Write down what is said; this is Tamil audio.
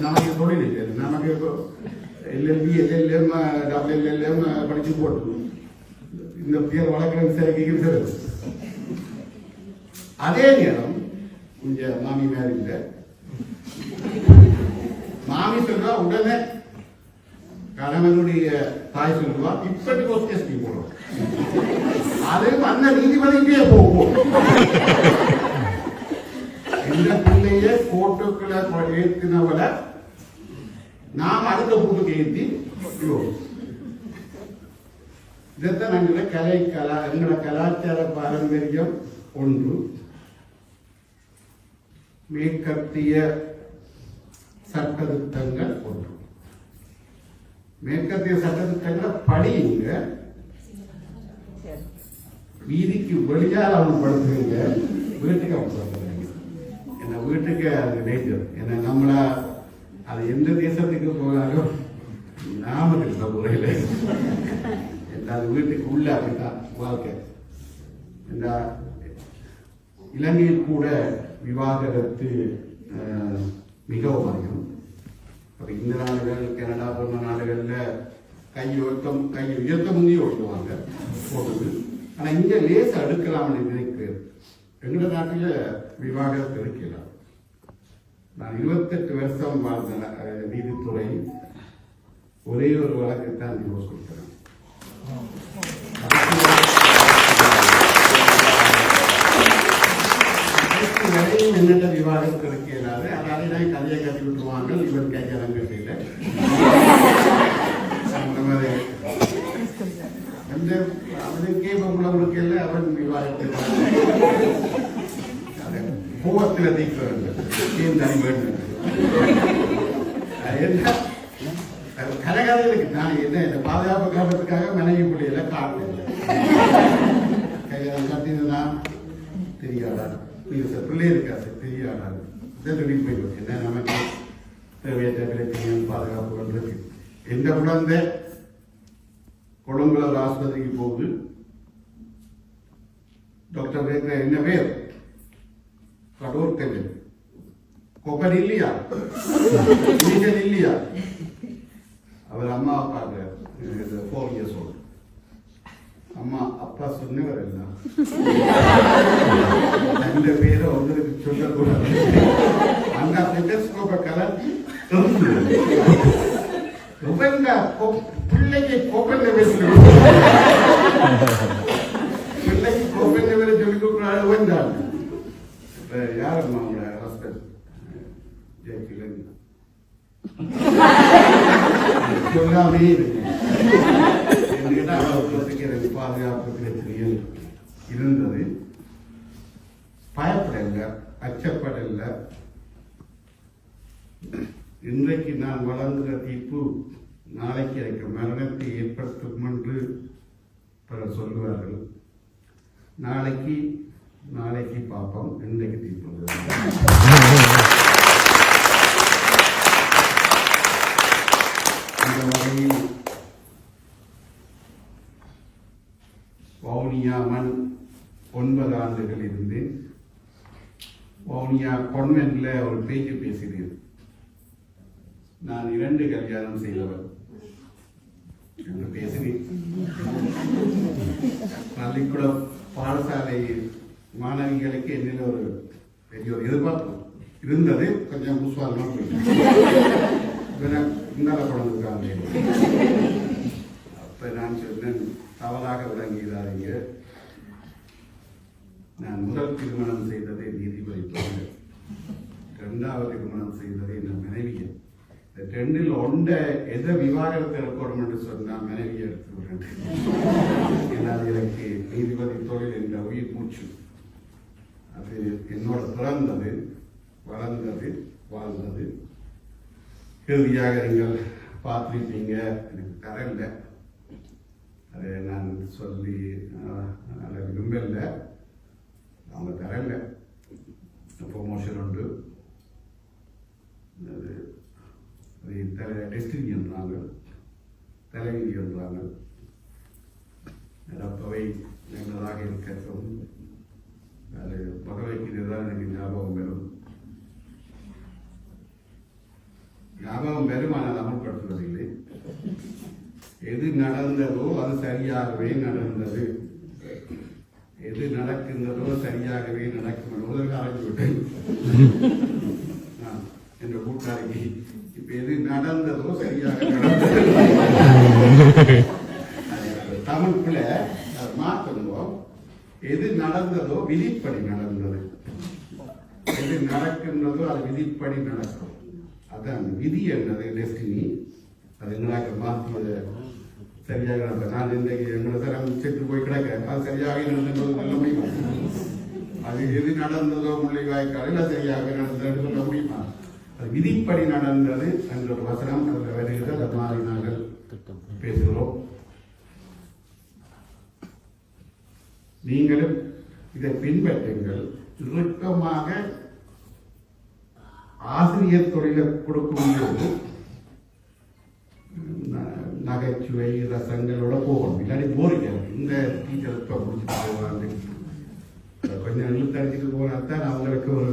நமக்கு தொழில் இல்லை நமக்கு இப்போ எல்எல்பி எல்எல்எம் டபிள்எல்எல்எம் படிச்சு போட்டு இந்த பேர் வழக்கில் விசாரிக்கிறது அதே நேரம் இங்க மாமி மேல இல்ல மாமி சொல்றா உடனே கணவனுடைய தாய் சொல்லுவா இப்படி ஒரு கேஸ் நீ போடுறோம் அது அந்த நீதிபதிக்கே போகும் இந்த பிள்ளைய கோட்டுக்களை ஏத்தினவள நாம் அடுத்த கூட்டுக்கு ஏத்தி இதைத்தான் எங்களோட கலை கலா எங்களோட கலாச்சார பாரம்பரியம் ஒன்று. மேற்கத்திய சட்டத்திட்டங்கள் ஒன்று. மேற்கத்திய சட்டத்திட்டங்களை படியுங்க வீதிக்கு வெளியால் அவன்படுத்துவீங்க வீட்டுக்கு அவன்படுத்துவீங்க ஏன்னா வீட்டுக்கு அது டேஞ்சர் ஏன்னா நம்மளா அது எந்த தேசத்துக்கு போனாலும் நாமக்கல் முறையில் அது வீட்டுக்கு உள்ள அப்படித்தான் வாழ்க்கை. இந்த இலங்கையில் கூட விவாகரத்து மிகவும் அதிகம். அப்ப இந்த நாடுகள் கனடா போன்ற நாடுகள்ல கை ஒழுக்கம் கை உயர்த்த முந்தைய ஒழுக்குவாங்க போட்டது. ஆனா இங்க லேச அடுக்கலாம்னு நினைக்கிறேன் எங்க நாட்டில விவாகரத்து எடுக்கலாம் நான் இருபத்தெட்டு வருஷம் வாழ்ந்த நீதித்துறை. ஒரே ஒரு வழக்கு தான் டிவோர்ஸ் கொடுக்கிறேன் என்னென்ன விவாதம் கிடைக்க இயலாது அதாவது நான் கதையை கட்டி விட்டுருவாங்க இவர் கையாளம் கட்டில அந்த மாதிரி. அவனுக்கே பொம்பளை கொடுக்கல அவன் விவாதத்தை பூவத்தில் தீக்க ஏன் தனி வேண்டும் என்ன அது கரகதைகளுக்கு நான் என்ன இந்த பாதுகாப்பு காப்பதுக்காக மனைவி பிள்ளையில காரணம் கையாளம் கட்டினா தெரியாதா நீங்க சார் பிள்ளை இருக்காது தெரியாதா இதை சொல்லி போயிடும் என்ன நமக்கு தேவையற்ற பிரச்சனையும் பாதுகாப்புகள் இருக்கு எந்த குழந்தை கொழும்புல ஒரு ஆஸ்பத்திரிக்கு போகுது டாக்டர் என்ன பேர் ಕಡೂರ್ ತೆಮಿಲ್ ಕೊಬ್ಬರಿ ಇಲ್ಲಿಯಾ ಇಂಡಿಯನ್ ಇಲ್ಲಿಯಾ ಅವರ ಅಮ್ಮ ಅಪ್ಪ ಫೋರ್ ಇಯರ್ಸ್ ಓಲ್ಡ್ ಅಮ್ಮ ಅಪ್ಪ ಸುಮ್ಮನೆ ಬರಲ್ಲ ನನ್ನ ಬೇರೆ ಒಂದರ ಚುಟ್ಟ ಕೂಡ ಹಂಗ ತೆಗೆಸ್ಕೋಬೇಕಲ್ಲ ತುಂಬ ತುಂಬ ಪಿಳ್ಳೆಗೆ ಕೋಪಲ್ಲೇ ಬೇಸಬೇಕು சொல்லாமே இருக்கு எனக்கு பாதுகாப்பு பிரச்சனைகள் இருந்தது பயப்படல அச்சப்படல இன்றைக்கு நான் வழங்குகிற தீர்ப்பு நாளைக்கு எனக்கு மரணத்தை ஏற்படுத்தும் என்று பலர் சொல்லுவார்கள் நாளைக்கு நாளைக்கு பார்ப்போம் இன்றைக்கு தீர்ப்பு இந்த வகையில் வவுனியா மண் ஒன்பது ஆண்டுகள் இருந்து வவுனியா கொன்வென்ட்ல ஒரு பேச்சு பேசினேன். நான் இரண்டு கல்யாணம் செய்தவர் என்று பேசினேன். பள்ளிக்கூட பாடசாலை மாணவிகளுக்கு என்னில் ஒரு பெரிய ஒரு எதிர்பார்ப்பு இருந்தது. கொஞ்சம் புஸ்வாதமா போயிட்டு இன்னால அப்ப நான் சொன்னேன் தவறாக விளங்கிடாதீங்க. நான் முதல் திருமணம் செய்ததை நீதிபதி பொண்ணு. இரண்டாவது திருமணம் செய்ததை என் மனைவியன் இந்த ரெண்டில் ஒண்ட எதை விவாகரத்து எடுக்கணும் என்று சொன்னால் மனைவியை எடுத்து விடுறேன். ஏன்னா அது எனக்கு நீதிபதி தொழில் என்ற உயிர் மூச்சு. அது என்னோட பிறந்தது வளர்ந்தது வாழ்ந்தது. இறுதியாக நீங்கள் பார்த்துருப்பீங்க. எனக்கு தரல அதை நான் சொல்லி விரும்பலை. அதை அவங்க ப்ரொமோஷன் உண்டு அது அது தலை டெஸ்டிங் என்றாங்க தலைவிதி என்றாங்க அப்பவை நல்லதாக இருக்கட்டும் அது பகவைக்கு தான் எனக்கு ஞாபகம் வரும் ஞாபகம் பெருமானால் அமல்படுத்துவதில்லை எது நடந்ததோ அது சரியாகவே நடந்தது எது நடக்கின்றதோ சரியாகவே நடக்கும். என்பதற்கு ஆரஞ்சு விட்டேன். என்ற கூட்டாளிக்கு இப்ப எது நடந்ததோ சரியாக நடந்தது. அது தமிழ் பிள்ளை எது நடந்ததோ விதிப்படி நடந்தது. எது நடக்கின்றதோ அது விதிப்படி நடக்கும். அதான் விதி என்னது டெஸ்டினி? அது எங்களாக்க மாற்றியது சரியாக நடந்தது நான் இன்றைக்கு எங்களை தரம் செத்து போய் கிடக்க அது சரியாக நடந்தது சொல்ல முடியும்? அது எது நடந்ததோ முள்ளிவாய்க்காலில் அது சரியாக நடந்ததுன்னு சொல்ல முடியுமா? அது விதிப்படி நடந்தது என்ற வசனம் அதில் வருகிறது அதை மாதிரி நாங்கள் பேசுகிறோம். நீங்களும் இதை பின்பற்றுங்கள். இறுக்கமாக ஆசிரியர் தொழிலை கொடுக்கும் போது நகைச்சுவை ரசங்களோட போகணும் இல்லாட்டி போறீங்க இந்த டீச்சர் இப்போ முடிச்சுட்டு போவாங்க கொஞ்சம் இழுத்தடிச்சுட்டு போனா தான் அவங்களுக்கு ஒரு